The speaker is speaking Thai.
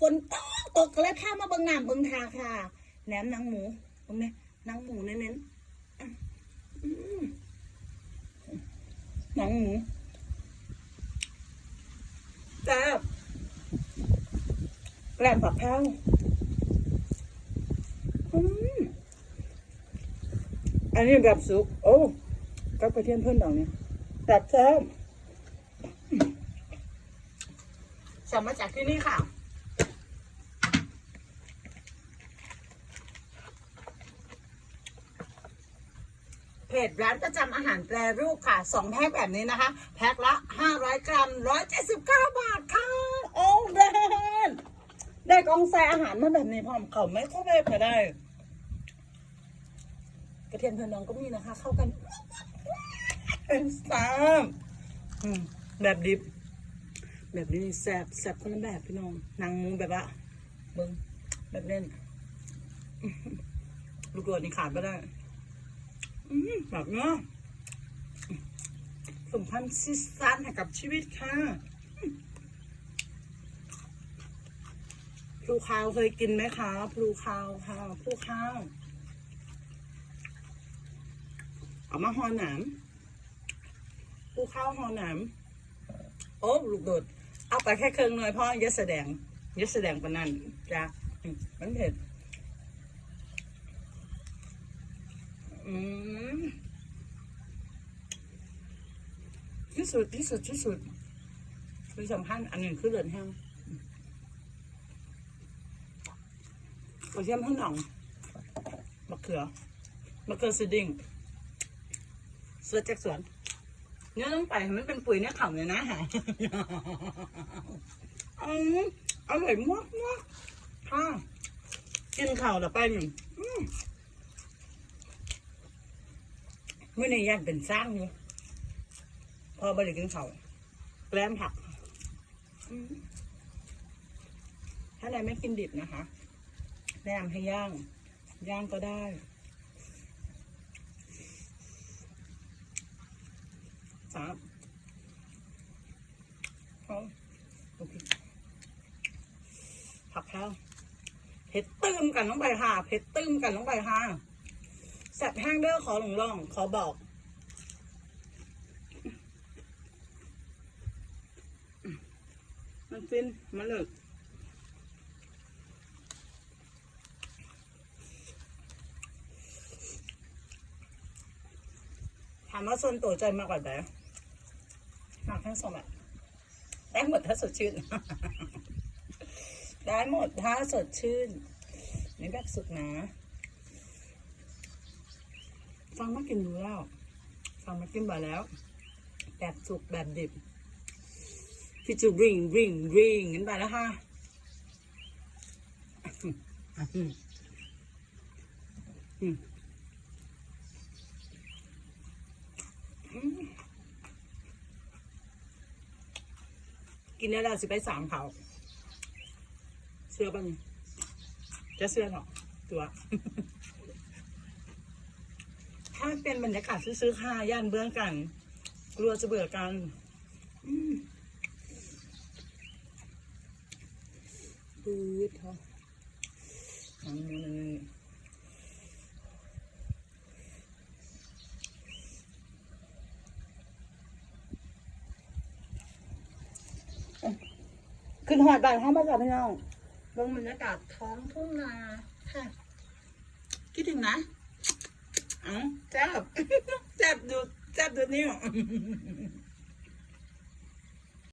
ฝนตกตกก็เลยพามาเบิ่งน้ำเบิ่งทาค่ะแหนมหนังหมูตรงนี้หนังหมูเน้นๆอืมหนังหมูแซ่บแกล้มผักแพ้วอืมอันนี้แบบสุก โอ้ก็กระเทียมเพิ่นดอกเนี่ยแบบแซ่บสั่งมาจากที่นี่ค่ะ จร้านประจำอาหารแปรรูปค่ะสองแพ็คแบบนี้นะคะ แพ็คละ 500 กรัม 179 บาทค่ะ โอ้แบรนได้กองแซอาหารมาแบบนี้พร้อมเขาไม่เข้าไปก็ได้ กระเทียมเทอนน้องก็มีนะคะ เข้ากันเป็นสามแบบดิบ แบบนี้แซบแซบคนละแบบพี่น้องนางมูแบบว่าเบิ้งแบบเล่นอื้อหือลูกโดดนี่ขาดไม่ได้ อืมแบบเนาะสมพันธ์ซิสซันให้กับชีวิตค่ะพลูคาวเคยกินไหมคะพลูคาวค่ะพลูคาวเอามาหอหนามพลูข้าวหอหนามโอ้ลูกโดดเอาไปแค่เครื่องหน่อยพ่ออย่าแสดงอย่าแสดงปนนั้นจ้ะมันเผ็ดอืมที่ สุดที่สุดที่สุดคือสำคัญอันหนึ่งคือเหลือนแห้งกระเทียมข้างหลังมะเขือมะเขือสดิ้งสวนจากสวนเนื้อต้องไปมันเป็นปุ๋ยเนื้อข่าเลยนะฮะอืมอร่อยมากมากค่ะกินข่าวแล้วไปหนึ่งอืมเมื่อในย่านเป็นสร้างอยู่ พอบริกินเขาแกล้มผักถ้าใดไม่กินดิบนะคะ แนะนำให้ย่าง ย่างก็ได้สามเอาโอเคผักแพ้วเผ็ดตื้มกันลงไปค่ะเผ็ดตื้มกันลงไปค่ะแซบแห้งเด้อขอหลงล่อง ขอบอก มันฟินมันเลิกถามว่าส่วนตัวใจมากกว่าไหนมากทั้งสองแบบได้หมดถ้าสดชื่น ได้หมดถ้าสดชื่นนี่แบบสุดนะ ฟังมากินดูแล้ว ฟังมากินบ่อยแล้ว แบบสุกแบบดิบ พี่จูริงริงริงกันไปแล้วค่ะกินได้แล้วสิไปสามเขาเสื้อบ้างจะเสื้อหรอตัวถ้าเป็นบรรยากาศซื้อๆค่ะย่านเบื้องกัน กลัวจะเบื่อกัน อืม ปืดเขาอันนี้ขึ้นหอดบานห้องบ้านกับพี่น้องเบื้องบรรยากาศท้องทุ่งนาค่ะ คิดถึงนะเอ้าแซ่บแซ่บดูแซ่บดูนิ้ว